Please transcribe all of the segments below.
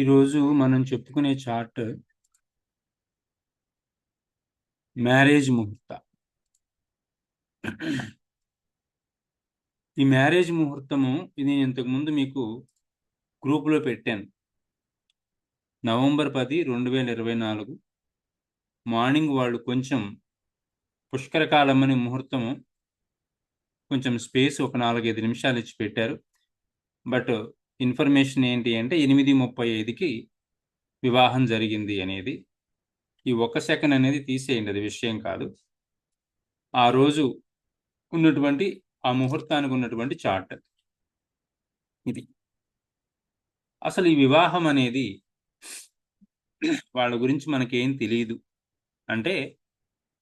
ఈరోజు మనం చెప్పుకునే చార్ట్ మ్యారేజ్ ముహూర్త. ఈ మ్యారేజ్ ముహూర్తము ఇది నేను ఇంతకుముందు మీకు గ్రూప్లో పెట్టాను. నవంబర్ పది రెండు వేల ఇరవై నాలుగు మార్నింగ్ వాళ్ళు కొంచెం పుష్కరకాలం అనే ముహూర్తము కొంచెం స్పేస్ ఒక నాలుగైదు నిమిషాలు ఇచ్చి పెట్టారు. బట్ ఇన్ఫర్మేషన్ ఏంటి అంటే ఎనిమిది ముప్పై ఐదుకి వివాహం జరిగింది అనేది. ఈ ఒక్క సెకండ్ అనేది తీసేయండి అది విషయం కాదు. ఆ రోజు ఉన్నటువంటి ఆ ముహూర్తానికి ఉన్నటువంటి చార్ట్ ఇది. అసలు ఈ వివాహం అనేది వాళ్ళ గురించి మనకేం తెలియదు అంటే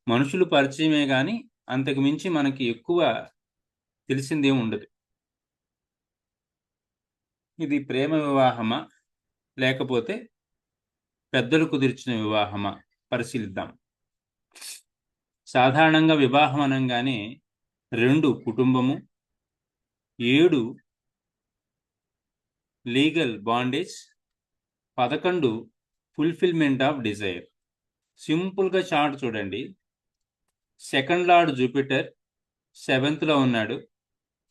మనుషులు పరిచయమే కానీ అంతకు మించి మనకి ఎక్కువ తెలిసిందేం ఉండదు. ఇది ప్రేమ వివాహమా? లేకపోతే పెద్దలు కుదిర్చిన వివాహమా? పరిశీలిద్దాం. సాధారణంగా వివాహం అనగానే రెండు కుటుంబము ఏడు లీగల్ బాండేజ్ పదకొండు ఫుల్ఫిల్మెంట్ ఆఫ్ డిజైర్. సింపుల్గా చార్ట్ చూడండి. సెకండ్ లార్డ్ జూపిటర్ సెవెంత్లో ఉన్నాడు.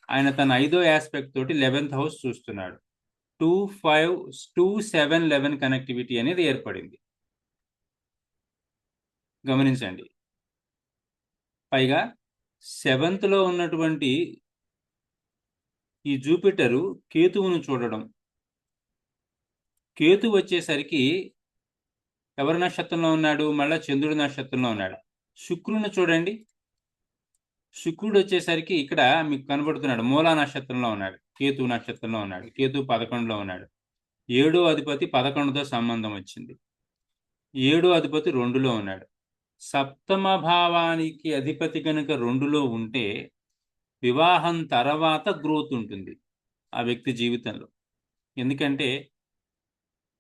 ఆయన తన ఐదో ఆస్పెక్ట్ తోటి లెవెన్త్ హౌస్ చూస్తున్నాడు. Two five two seven eleven connectivity అనేది ఏర్పడింది. గమనించండి. పైగా సెవెంత్లో ఉన్నటువంటి ఈ జూపిటరు కేతువును చూడడం. కేతు వచ్చేసరికి ఎవరి నక్షత్రంలో ఉన్నాడు? మళ్ళా చంద్రుడి నక్షత్రంలో ఉన్నాడు. శుక్రుని చూడండి. శుక్రుడు వచ్చేసరికి ఇక్కడ మీకు కనబడుతున్నాడు. మూలా నక్షత్రంలో ఉన్నాడు. కేతు నక్షత్రంలో ఉన్నాడు. కేతు పదకొండులో ఉన్నాడు. ఏడో అధిపతి పదకొండుతో సంబంధం వచ్చింది. ఏడో అధిపతి రెండులో ఉన్నాడు. సప్తమ భావానికి అధిపతి కనుక రెండులో ఉంటే వివాహం తర్వాత గ్రోత్ ఉంటుంది ఆ వ్యక్తి జీవితంలో. ఎందుకంటే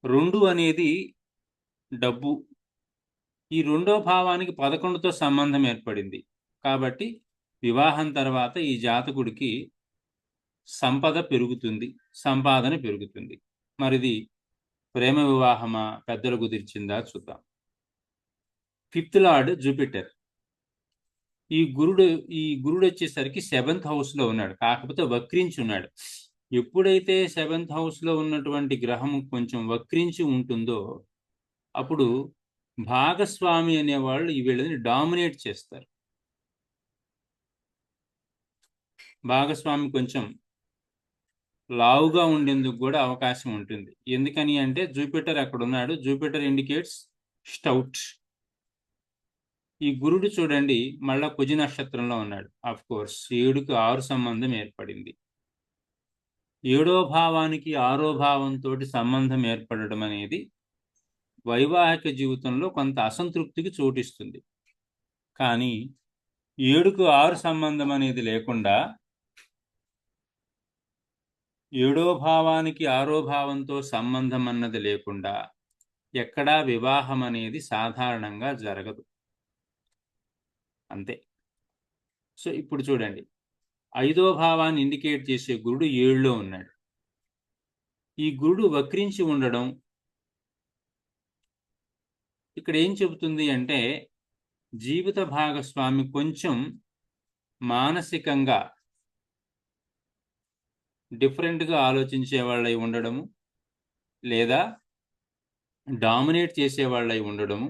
రెండు అనేది డబ్బు. ఈ రెండో భావానికి పదకొండుతో సంబంధం ఏర్పడింది. కాబట్టి వివాహం తర్వాత ఈ జాతకుడికి సంపద పెరుగుతుంది సంపాదన పెరుగుతుంది. మరిది ప్రేమ వివాహమా పెద్దలు కుదిర్చిందా చూద్దాం. Fifth lord Jupiter. ఈ గురుడు ఈ గురుడు వచ్చేసరికి సెవెంత్ హౌస్లో ఉన్నాడు కాకపోతే వక్రించి ఉన్నాడు. ఎప్పుడైతే సెవెంత్ హౌస్లో ఉన్నటువంటి గ్రహం కొంచెం వక్రించి ఉంటుందో అప్పుడు భాగస్వామి అనేవాళ్ళు ఈ వీళ్ళని డామినేట్ చేస్తారు. భాగస్వామి కొంచెం లావుగా ఉండేందుకు కూడా అవకాశం ఉంటుంది. ఎందుకని అంటే జూపిటర్ అక్కడ ఉన్నాడు జూపిటర్ ఇండికేట్స్ స్టౌట్. ఈ గురుడు చూడండి మళ్ళా కుజ నక్షత్రంలో ఉన్నాడు. అఫ్ కోర్స్ ఏడుకు ఆరు సంబంధం ఏర్పడింది. ఏడో భావానికి ఆరో భావంతో సంబంధం ఏర్పడడం అనేది వైవాహిక జీవితంలో కొంత అసంతృప్తికి చోటిస్తుంది. కానీ ఏడుకు ఆరు సంబంధం అనేది లేకుండా ఏడో భావానికి ఆరో భావంతో సంబంధం అన్నది లేకుండా ఎక్కడా వివాహం అనేది సాధారణంగా జరగదు. అంతే. సో ఇప్పుడు చూడండి. ఐదో భావాన్ని ఇండికేట్ చేసే గురుడు ఏడులో ఉన్నాడు. ఈ గురుడు వక్రించి ఉండడం ఇక్కడ ఏం చెబుతుంది అంటే జీవిత భాగస్వామి కొంచెం మానసికంగా డిఫరెంట్గా ఆలోచించే వాళ్ళై ఉండడము లేదా డామినేట్ చేసే వాళ్ళై ఉండడము.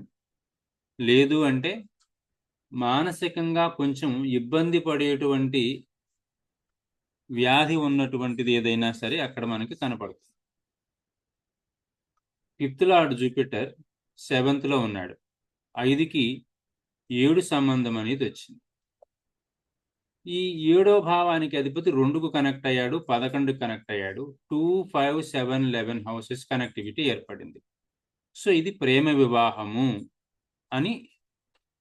లేదు అంటే మానసికంగా కొంచెం ఇబ్బంది పడేటువంటి వ్యాధి ఉన్నటువంటిది ఏదైనా సరే అక్కడ మనకి కనపడుతుంది. ఫిఫ్త్ లార్డ్ జూపిటర్ సెవెంత్లో ఉన్నాడు. ఐదుకి ఏడు సంబంధం అనేది వచ్చింది. ఈ ఏడో భావానికి అధిపతి రెండుకు కనెక్ట్ అయ్యాడు పదకొండుకు కనెక్ట్ అయ్యాడు two five seven eleven houses connectivity ఏర్పడింది. సో ఇది ప్రేమ వివాహము అని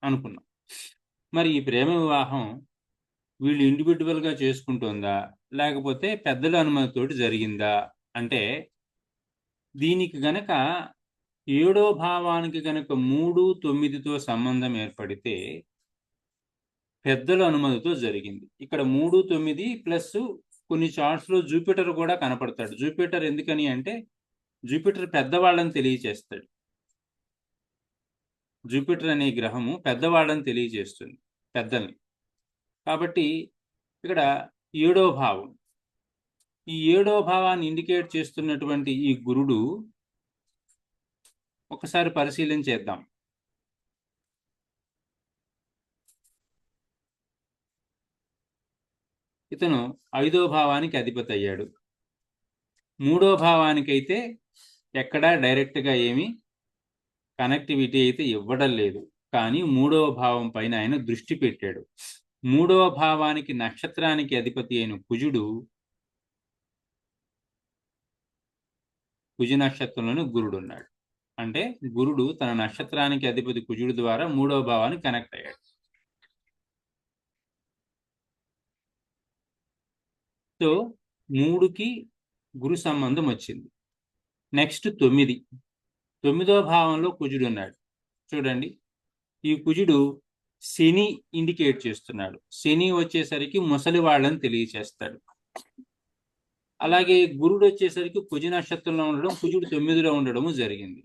అనుకున్నాం. మరి ఈ ప్రేమ వివాహం వీళ్ళు ఇండివిజువల్గా చేసుకుంటుందా? లేకపోతే పెద్దల అనుమతితోటి జరిగిందా? అంటే దీనికి గనక ఏడో భావానికి గనక మూడు తొమ్మిదితో సంబంధం ఏర్పడితే పెద్దల అనుమతితో జరిగింది. ఇక్కడ మూడు తొమ్మిది ప్లస్ కొన్ని చార్ట్స్లో జూపిటర్ కూడా కనపడతాడు. జూపిటర్ ఎందుకని అంటే జూపిటర్ పెద్దవాళ్ళని తెలియచేస్తాడు. జూపిటర్ అనే గ్రహము పెద్దవాళ్ళని తెలియజేస్తుంది పెద్దల్ని. కాబట్టి ఇక్కడ ఏడో భావం. ఈ ఏడో భావాన్ని ఇండికేట్ చేస్తున్నటువంటి ఈ గురుడు ఒకసారి పరిశీలన చేద్దాం. ఇతను ఐదో భావానికి అధిపతి అయ్యాడు. మూడో భావానికైతే ఎక్కడా డైరెక్ట్గా ఏమి కనెక్టివిటీ అయితే ఇవ్వడం లేదు. కానీ మూడవ భావం పైన ఆయన దృష్టి పెట్టాడు. మూడవ భావానికి నక్షత్రానికి అధిపతి అయిన కుజుడు కుజ నక్షత్రంలోని గురుడు ఉన్నాడు. అంటే గురుడు తన నక్షత్రానికి అధిపతి కుజుడు ద్వారా మూడవ భావానికి కనెక్ట్ అయ్యాడు. సో మూడుకి గురు సంబంధం వచ్చింది. నెక్స్ట్ తొమ్మిది. తొమ్మిదో భావంలో కుజుడు ఉన్నాడు. చూడండి. ఈ కుజుడు శని ఇండికేట్ చేస్తున్నాడు. శని వచ్చేసరికి ముసలి వాళ్ళని తెలియచేస్తాడు. అలాగే గురుడు వచ్చేసరికి కుజ నక్షత్రంలో ఉండడం కుజుడు తొమ్మిదిలో ఉండడము జరిగింది.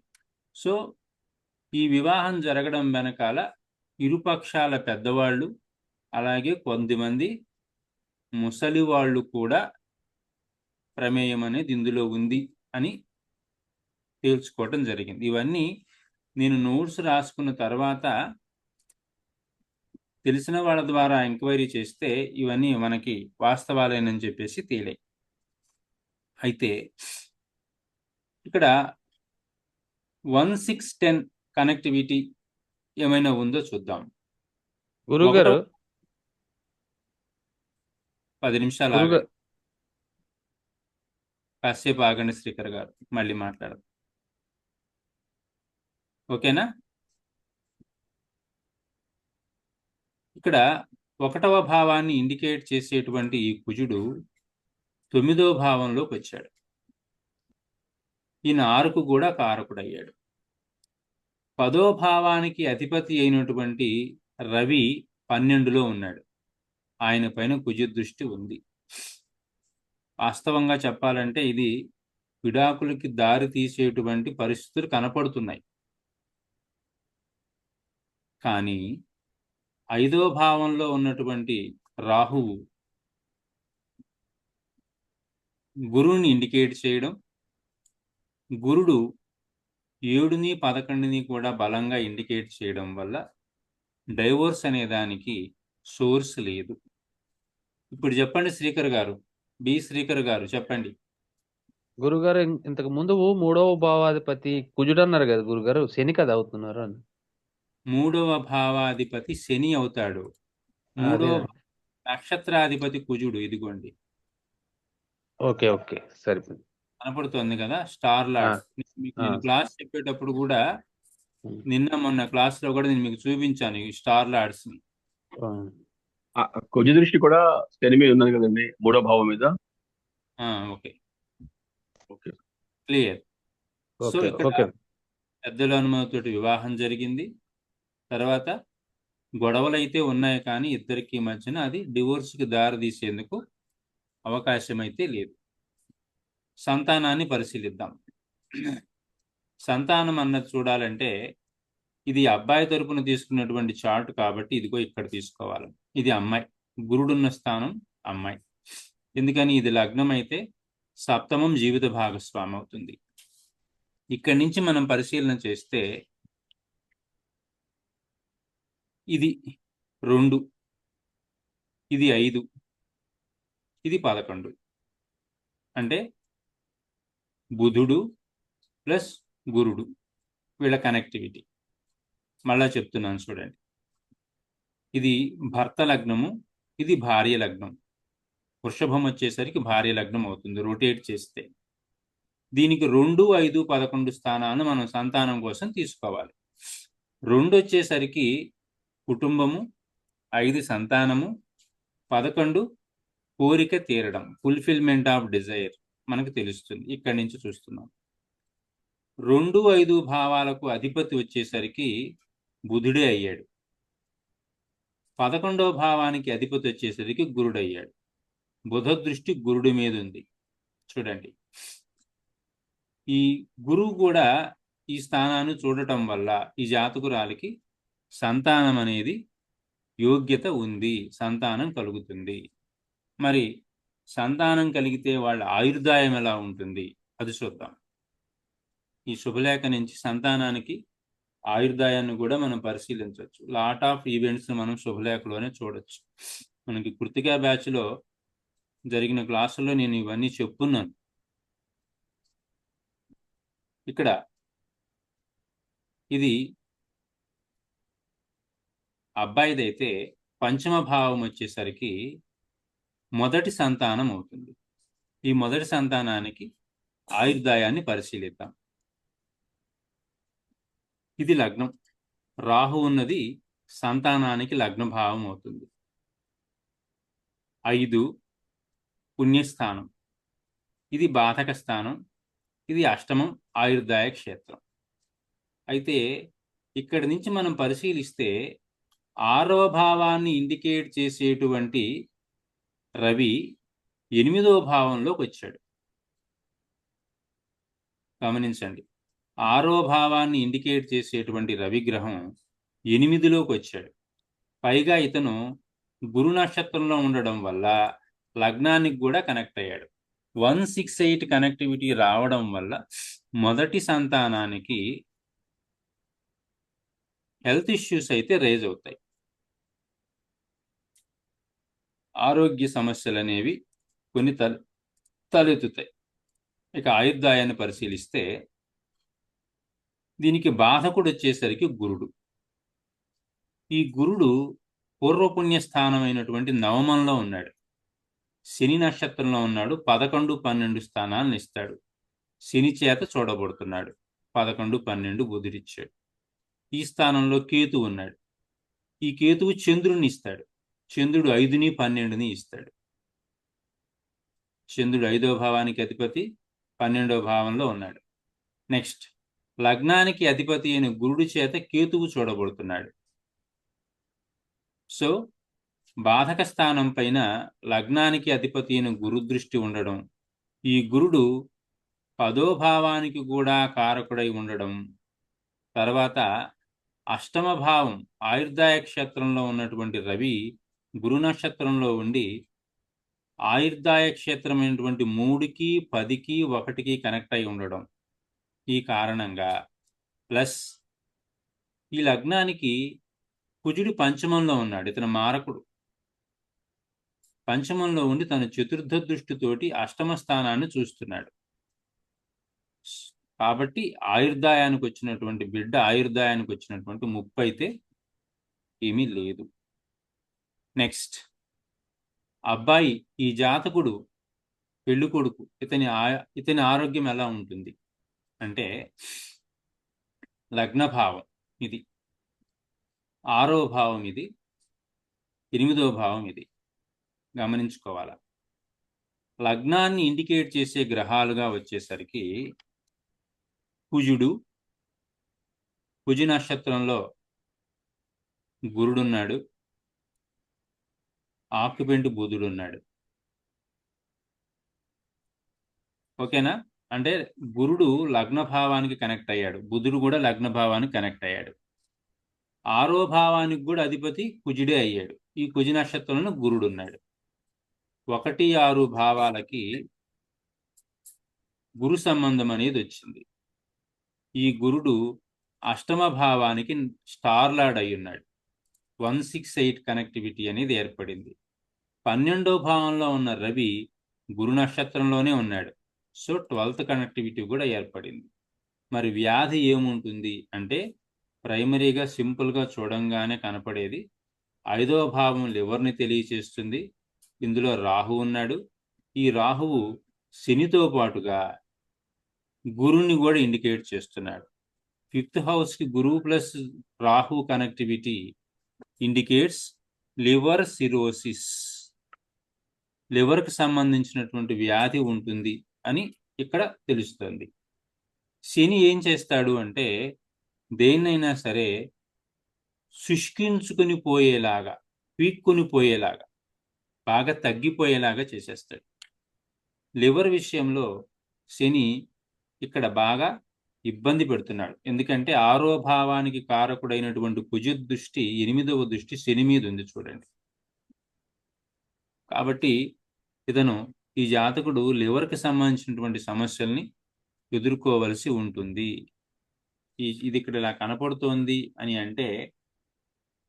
సో ఈ వివాహం జరగడం వెనకాల ఇరుపక్షాల పెద్దవాళ్ళు అలాగే కొంతమంది ముసలి వాళ్ళు కూడా ప్రమేయం అనేది ఇందులో ఉంది అని తేల్చుకోవటం జరిగింది. ఇవన్నీ నేను నోట్స్ రాసుకున్న తర్వాత తెలిసిన వాళ్ళ ద్వారా ఎంక్వైరీ చేస్తే ఇవన్నీ మనకి వాస్తవాలేనని చెప్పేసి తేలాయి అయితే ఇక్కడ వన్ సిక్స్ టెన్ కనెక్టివిటీ ఏమైనా ఉందో చూద్దాం. గురుగారు పది నిమిషాలు ఆగండి. కాసేపు ఆగండి శ్రీకర్ గారు మళ్ళీ మాట్లాడదాం. ఓకేనా? ఇక్కడ ఒకటవ భావాన్ని ఇండికేట్ చేసేటువంటి ఈ కుజుడు తొమ్మిదవ భావంలోకి వచ్చాడు. ఈయన ఆరుకు కూడా కారకుడయ్యాడు పదో భావానికి అధిపతి అయినటువంటి రవి పన్నెండులో ఉన్నాడు. ఆయన పైన కుజ దృష్టి ఉంది. వాస్తవంగా చెప్పాలంటే ఇది విడాకులకి దారి తీసేటువంటి పరిస్థితులు కనపడుతున్నాయి. కానీ ఐదో భావంలో ఉన్నటువంటి రాహువు గురువుని ఇండికేట్ చేయడం గురుడు ఏడుని పదకొండుని కూడా బలంగా ఇండికేట్ చేయడం వల్ల డైవోర్స్ అనే దానికి సోర్స్ లేదు. ఇప్పుడు చెప్పండి శ్రీకర్ గారు. బి శ్రీకర్ గారు చెప్పండి. గురుగారు ఇంతకు ముందు మూడవ భావాధిపతి కుజుడు అన్నారు కదా గురుగారు శని కదా అవుతున్నారు అని. మూడవ భావాధిపతి శని అవుతాడు. మూడవ. నక్షత్రాధిపతి కుజుడు ఇదిగోండి. ఓకే ఓకే సరిపోయింది. కనపడుతోంది కదా స్టార్ లార్డ్ మీకు నేను. క్లాస్ చెప్పేటప్పుడు కూడా. నిన్న మొన్న క్లాస్లో కూడా నేను మీకు చూపించాను ఈ స్టార్ లార్డ్స్ని కుజ దృష్టి కూడా శని మీద ఉన్నది కదండి మూడో భావం మీద. ఆ, okay. Okay. Clear. So okay ఇక్కడ ఓకే. పెద్దల అనుమతితోటి వివాహం జరిగింది. తర్వాత గొడవలు అయితే ఉన్నాయి కానీ ఇద్దరికి మధ్యన అది divorce కి దారి తీసేందుకు అవకాశం అయితే లేదు. సంతానాన్ని పరిశీలిద్దాం. సంతానం అన్నది చూడాలంటే ఇది అబ్బాయి తరపున తీసుకున్నటువంటి చార్ట్ కాబట్టి ఇదిగో ఇక్కడ తీసుకోవాలి. ఇది అమ్మాయి. గురుడున్న స్థానం అమ్మాయి. ఎందుకని ఇది లగ్నం అయితే సప్తమం జీవిత భాగస్వామి అవుతుంది ఇక్కడి నుంచి మనం పరిశీలన చేస్తే ఇది రెండు ఇది ఐదు ఇది పదకొండు. అంటే బుధుడు ప్లస్ గురుడు వీళ్ళ కనెక్టివిటీ మళ్ళా చెప్తున్నాను చూడండి. ఇది భర్త లగ్నము ఇది భార్య లగ్నం. వృషభం వచ్చేసరికి భార్య లగ్నం అవుతుంది రొటేట్ చేస్తే. దీనికి రెండు ఐదు పదకొండు స్థానాన్ని మనం సంతానం కోసం తీసుకోవాలి. రెండు వచ్చేసరికి కుటుంబము ఐదు సంతానము పదకొండు కోరిక తీరడం ఫుల్ఫిల్మెంట్ ఆఫ్ డిజైర్ మనకు తెలుస్తుంది. ఇక్కడి నుంచి చూస్తున్నాం. రెండు ఐదు భావాలకు అధిపతి వచ్చేసరికి బుధుడే అయ్యాడు. పదకొండవ భావానికి అధిపతి వచ్చేసరికి గురుడయ్యాడు. బుధ దృష్టి గురుడి మీద ఉంది చూడండి. ఈ గురువు కూడా ఈ స్థానాన్ని చూడటం వల్ల ఈ జాతకురాలికి సంతానం అనేది యోగ్యత ఉంది. సంతానం కలుగుతుంది. మరి సంతానం కలిగితే వాళ్ళ ఆయుర్దాయం ఎలా ఉంటుంది? అది చూద్దాం. ఈ శుభలేఖ నుంచి సంతానానికి ఆయుర్దాయాన్ని కూడా మనం పరిశీలించవచ్చు. లాట్ ఆఫ్ ఈవెంట్స్ మనం శుభలేఖలోనే చూడొచ్చు. మనకి కృతికా బ్యాచ్లో జరిగిన క్లాసుల్లో నేను ఇవన్నీ చెప్పున్నాను. ఇక్కడ ఇది అబ్బాయిదైతే పంచమ భావం వచ్చేసరికి మొదటి సంతానం అవుతుంది. ఈ మొదటి సంతానానికి ఆయుర్దాయాన్ని పరిశీలిద్దాం. ఇది లగ్నం. రాహు ఉన్నది సంతానానికి లగ్న భావం అవుతుంది. ఐదు పుణ్యస్థానం. ఇది బాధక స్థానం. ఇది అష్టమం ఆయుర్దాయ క్షేత్రం. అయితే ఇక్కడి నుంచి మనం పరిశీలిస్తే ఆరవ భావాన్ని ఇండికేట్ చేసేటువంటి రవి ఎనిమిదవ భావంలోకి వచ్చాడు. గమనించండి. ఆరో భావాన్ని ఇండికేట్ చేసేటువంటి రవిగ్రహం ఎనిమిదిలోకి వచ్చాడు. పైగా ఇతను గురు నక్షత్రంలో ఉండడం వల్ల లగ్నానికి కూడా కనెక్ట్ అయ్యాడు. వన్ సిక్స్ ఎయిట్ కనెక్టివిటీ రావడం వల్ల మొదటి సంతానానికి హెల్త్ ఇష్యూస్ అయితే రేజ్ అవుతాయి. ఆరోగ్య సమస్యలు అనేవి కొన్ని తల తలెత్తుతాయి. ఇక ఆయుర్దాయాన్ని పరిశీలిస్తే దీనికి బాధకుడు వచ్చేసరికి గురుడు. ఈ గురుడు పూర్వపుణ్య స్థానమైనటువంటి నవమంలో ఉన్నాడు. శని నక్షత్రంలో ఉన్నాడు. పదకొండు పన్నెండు స్థానాలను ఇస్తాడు. శని చేత చూడబడుతున్నాడు. పదకొండు పన్నెండు బుధుడిచ్చాడు. ఈ స్థానంలో కేతు ఉన్నాడు. ఈ కేతువు చంద్రుని ఇస్తాడు. చంద్రుడు ఐదుని పన్నెండుని ఇస్తాడు. చంద్రుడు ఐదో భావానికి అధిపతి పన్నెండో భావంలో ఉన్నాడు. నెక్స్ట్. లగ్నానికి అధిపతి అయిన గురుడు చేత కేతువు చూడబడుతున్నాడు. సో బాధక స్థానం పైన లగ్నానికి అధిపతి అయిన గురు దృష్టి ఉండడం ఈ గురుడు పదోభావానికి కూడా కారకుడై ఉండడం తర్వాత అష్టమ భావం ఆయుర్దాయ క్షేత్రంలో ఉన్నటువంటి రవి గురు నక్షత్రంలో ఉండి ఆయుర్దాయ క్షేత్రమైనటువంటి మూడుకి పదికి ఒకటికి కనెక్ట్ అయి ఉండడం. ఈ కారణంగా ప్లస్ ఈ లగ్నానికి కుజుడు పంచమంలో ఉన్నాడు ఇతను మారకుడు. పంచమంలో ఉండి తన చతుర్థ దృష్టితోటి అష్టమ స్థానాన్ని చూస్తున్నాడు. కాబట్టి ఆయుర్దాయానికి వచ్చినటువంటి బిడ్డ ఆయుర్దాయానికి వచ్చినటువంటి ముప్పు అయితే ఏమీ లేదు. నెక్స్ట్ అబ్బాయి ఈ జాతకుడు పెళ్ళి కొడుకు ఇతని ఆ- ఇతని ఆరోగ్యం ఎలా ఉంటుంది? అంటే లగ్న భావం ఇది. ఆరో భావం ఇది. ఎనిమిదో భావం ఇది. గమనించుకోవాల. లగ్నాన్ని ఇండికేట్ చేసే గ్రహాలుగా వచ్చేసరికి కుజుడు కుజ నక్షత్రంలో గురుడున్నాడు. ఆక్యుపెంట్ బుధుడు ఉన్నాడు ఓకేనా? అంటే గురుడు లగ్న భావానికి కనెక్ట్ అయ్యాడు. బుధుడు కూడా లగ్న భావానికి కనెక్ట్ అయ్యాడు. ఆరో భావానికి కూడా అధిపతి కుజుడే అయ్యాడు. ఈ కుజ నక్షత్రంలో గురుడు ఉన్నాడు. ఒకటి ఆరు భావాలకి గురు సంబంధం అనేది వచ్చింది. ఈ గురుడు అష్టమ భావానికి స్టార్లాడ్ అయి ఉన్నాడు. వన్ సిక్స్ ఎయిట్ కనెక్టివిటీ అనేది ఏర్పడింది. పన్నెండో భావంలో ఉన్న రవి గురు నక్షత్రంలోనే ఉన్నాడు. సో ట్వెల్త్ కనెక్టివిటీ కూడా ఏర్పడింది. మరి వ్యాధి ఏముంటుంది అంటే ప్రైమరీగా సింపుల్గా చూడంగానే కనపడేది. ఐదవ భావం లివర్ని తెలియచేస్తుంది. ఇందులో రాహు ఉన్నాడు. ఈ రాహువు శనితో పాటుగా గురుని కూడా ఇండికేట్ చేస్తున్నాడు. ఫిఫ్త్ హౌస్కి గురువు plus Rahu connectivity indicates liver cirrhosis. లివర్కి సంబంధించినటువంటి వ్యాధి ఉంటుంది. అని ఇక్కడ తెలుస్తుంది. శని ఏం చేస్తాడు అంటే దేన్నైనా సరే శుష్కించుకుని పోయేలాగా పీక్కుని పోయేలాగా బాగా తగ్గిపోయేలాగా చేసేస్తాడు. లివర్ విషయంలో శని ఇక్కడ బాగా ఇబ్బంది పెడుతున్నాడు. ఎందుకంటే ఆరో భావానికి కారకుడైనటువంటి కుజ దృష్టి ఎనిమిదవ దృష్టి శని మీద ఉంది చూడండి. కాబట్టి ఇతను ఈ జాతకుడు లివర్కి సంబంధించినటువంటి సమస్యల్ని ఎదుర్కోవలసి ఉంటుంది. ఈ ఇది ఇక్కడ ఇలా కనపడుతోంది అని అంటే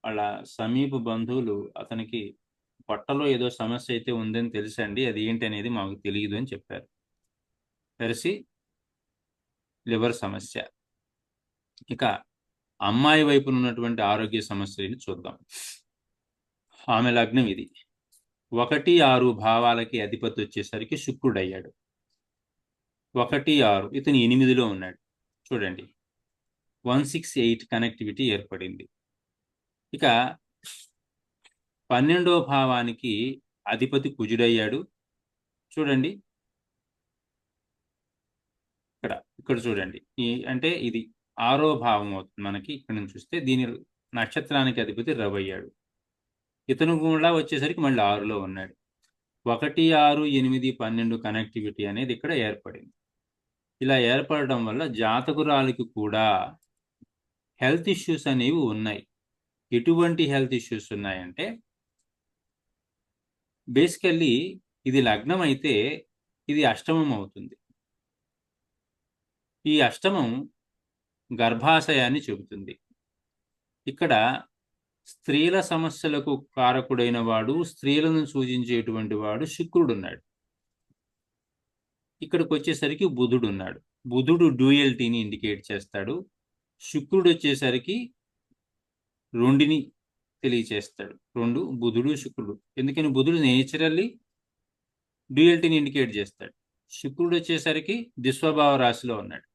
వాళ్ళ సమీప బంధువులు అతనికి పొట్టలో ఏదో సమస్య అయితే ఉందని తెలుసండి అది ఏంటి అనేది మాకు తెలియదు అని చెప్పారు. తెలిసి లివర్ సమస్య. ఇక అమ్మాయి వైపున ఉన్నటువంటి ఆరోగ్య సమస్యలను చూద్దాం. ఆమె లగ్నం ఇది. ఒకటి ఆరు భావాలకి అధిపతి వచ్చేసరికి శుక్రుడు అయ్యాడు ఒకటి ఆరు ఇతను ఎనిమిదిలో ఉన్నాడు. చూడండి. వన్ సిక్స్ ఎయిట్ కనెక్టివిటీ ఏర్పడింది. ఇక పన్నెండో భావానికి అధిపతి కుజుడయ్యాడు. చూడండి. ఇక్కడ ఇక్కడ చూడండి. ఈ అంటే ఇది ఆరో భావం అవుతుంది మనకి. ఇక్కడ నుంచి చూస్తే దీని నక్షత్రానికి అధిపతి రవి అయ్యాడు ఇతను కూడా వచ్చేసరికి మళ్ళీ ఆరులో ఉన్నాడు. ఒకటి ఆరు ఎనిమిది పన్నెండు కనెక్టివిటీ అనేది ఇక్కడ ఏర్పడింది. ఇలా ఏర్పడడం వల్ల జాతకురాలికి కూడా హెల్త్ ఇష్యూస్ అనేవి ఉన్నాయి. ఎటువంటి హెల్త్ ఇష్యూస్ ఉన్నాయంటే బేసికల్లీ ఇది లగ్నం అయితే ఇది అష్టమం అవుతుంది. ఈ అష్టమం గర్భాశయాన్ని చెబుతుంది. ఇక్కడ స్త్రీల సమస్యలకు కారకుడైన వాడు స్త్రీలను సూచించేటువంటి వాడు శుక్రుడు ఉన్నాడు ఇక్కడికి వచ్చేసరికి బుధుడు ఉన్నాడు బుధుడు డ్యూయల్టీని ఇండికేట్ చేస్తాడు. శుక్రుడు వచ్చేసరికి రెండిని తెలియచేస్తాడు. రెండు బుధుడు శుక్రుడు. ఎందుకని? బుధుడు నేచురల్లీ డ్యూయల్టీని ఇండికేట్ చేస్తాడు. శుక్రుడు వచ్చేసరికి దిస్వభావ రాశిలో ఉన్నాడు.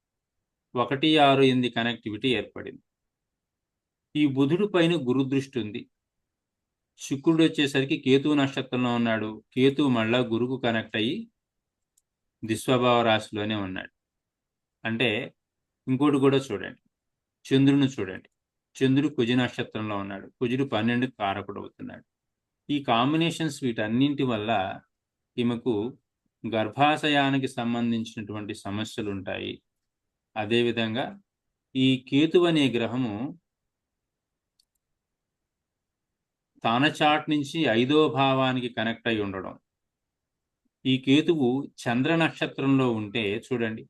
ఒకటి ఆరు ఎనిమిది కనెక్టివిటీ ఏర్పడింది. ఈ బుధుడు పైన గురు దృష్టి ఉంది. శుక్రుడు వచ్చేసరికి కేతువు నక్షత్రంలో ఉన్నాడు. కేతువు మళ్ళా గురుకు కనెక్ట్ అయ్యి దిశ్వభావ రాశిలోనే ఉన్నాడు. అంటే ఇంకోటి కూడా చూడండి. చంద్రుని చూడండి. చంద్రుడు కుజ నక్షత్రంలో ఉన్నాడు. కుజుడు పన్నెండు కారకుడు అవుతున్నాడు. ఈ కాంబినేషన్స్ వీటన్నింటి వల్ల ఈమెకు గర్భాశయానికి సంబంధించినటువంటి సమస్యలు ఉంటాయి. అదేవిధంగా ఈ కేతు అనే గ్రహము తాన చాట్ నుంచి ఐదో భావానికి కనెక్ట్ అయి ఉండడం. ఈ కేతువు చంద్ర నక్షత్రంలో ఉంటే చూడండి.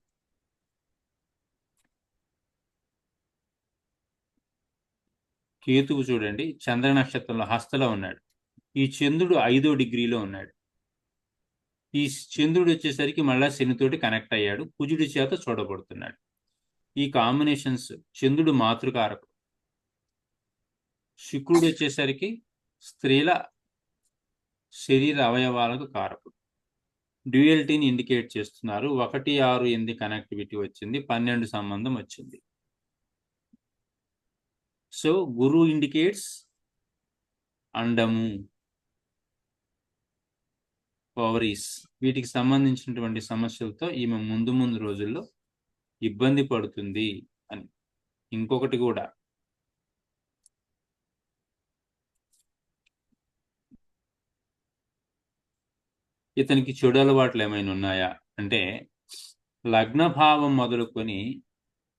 కేతువు చూడండి చంద్ర నక్షత్రంలో హస్తలో ఉన్నాడు. ఈ చంద్రుడు ఐదో డిగ్రీలో ఉన్నాడు. ఈ చంద్రుడు వచ్చేసరికి మళ్ళా శనితోటి కనెక్ట్ అయ్యాడు కుజుడి చేత చూడబడుతున్నాడు. ఈ కాంబినేషన్స్ చంద్రుడు మాతృకారకుడు. శుక్రుడు వచ్చేసరికి స్త్రీల శరీర అవయవాలకు కారకుడు. డ్యూయల్టీని ఇండికేట్ చేస్తున్నారు. ఒకటి ఆరు ఎనిమిది కనెక్టివిటీ వచ్చింది. పన్నెండు సంబంధం వచ్చింది. సో గురు ఇండికేట్స్ అండము పవరీస్ వీటికి సంబంధించినటువంటి సమస్యలతో ఈమె ముందు ముందు రోజుల్లో ఇబ్బంది పడుతుంది అని. ఇంకొకటి కూడా ఇతనికి చెడు అలవాట్లు ఏమైనా ఉన్నాయా? అంటే లగ్న భావం మొదలుకొని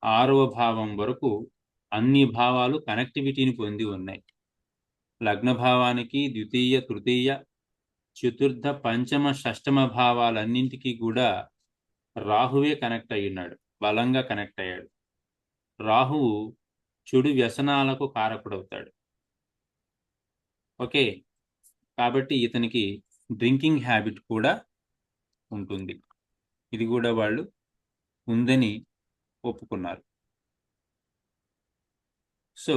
ఆరవ భావం వరకు అన్ని భావాలు కనెక్టివిటీని పొంది ఉన్నాయి. లగ్న భావానికి ద్వితీయ తృతీయ చతుర్థ పంచమ షష్టమ భావాలన్నింటికీ కూడా రాహువే కనెక్ట్ అయ్యున్నాడు. ఉన్నాడు బలంగా కనెక్ట్ అయ్యాడు. రాహువు చెడు వ్యసనాలకు కారకుడవుతాడు. ఓకే? కాబట్టి ఇతనికి డ్రింకింగ్ హ్యాబిట్ కూడా ఉంటుంది. ఇది కూడా వాళ్ళు ఉందని ఒప్పుకున్నారు. సో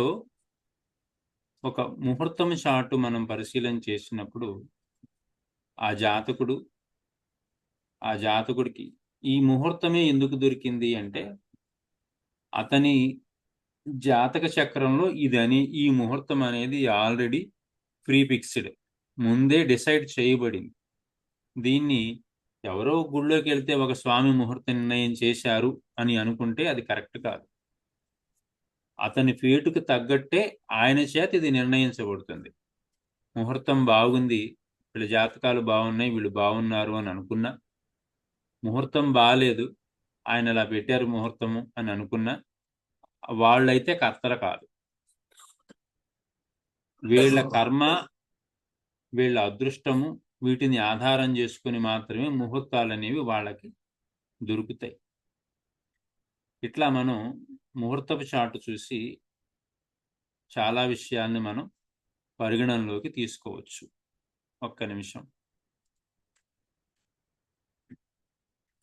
ఒక ముహూర్తం షాటు మనం పరిశీలన చేసినప్పుడు ఆ జాతకుడు ఆ జాతకుడికి ఈ ముహూర్తమే ఎందుకు దొరికింది అంటే అతని జాతక చక్రంలో ఇదని ఈ ముహూర్తం అనేది ఆల్రెడీ ప్రీఫిక్స్డ్ ముందే డిసైడ్ చేయబడింది. దీన్ని ఎవరో గుళ్ళోకి వెళ్తే ఒక స్వామి ముహూర్త నిర్ణయం చేశారు అని అనుకుంటే అది కరెక్ట్ కాదు. అతని ఫేటుకు తగ్గట్టే ఆయన చేత ఇది నిర్ణయించబడుతుంది. ముహూర్తం బాగుంది వీళ్ళ జాతకాలు బాగున్నాయి వీళ్ళు బాగున్నారు అని అనుకున్నా. ముహూర్తం బాగాలేదు ఆయన ఇలా పెట్టారు ముహూర్తము అని అనుకున్నా. వాళ్ళైతే కర్తలు కాదు. వీళ్ళ కర్మ వీళ్ళ అదృష్టము వీటిని ఆధారం చేసుకుని మాత్రమే ముహూర్తాలు అనేవి వాళ్ళకి దొరుకుతాయి. ఇట్లా మనం ముహూర్తపు చాటు చూసి చాలా విషయాల్ని మనం పరిగణనలోకి తీసుకోవచ్చు. ఒక్క నిమిషం.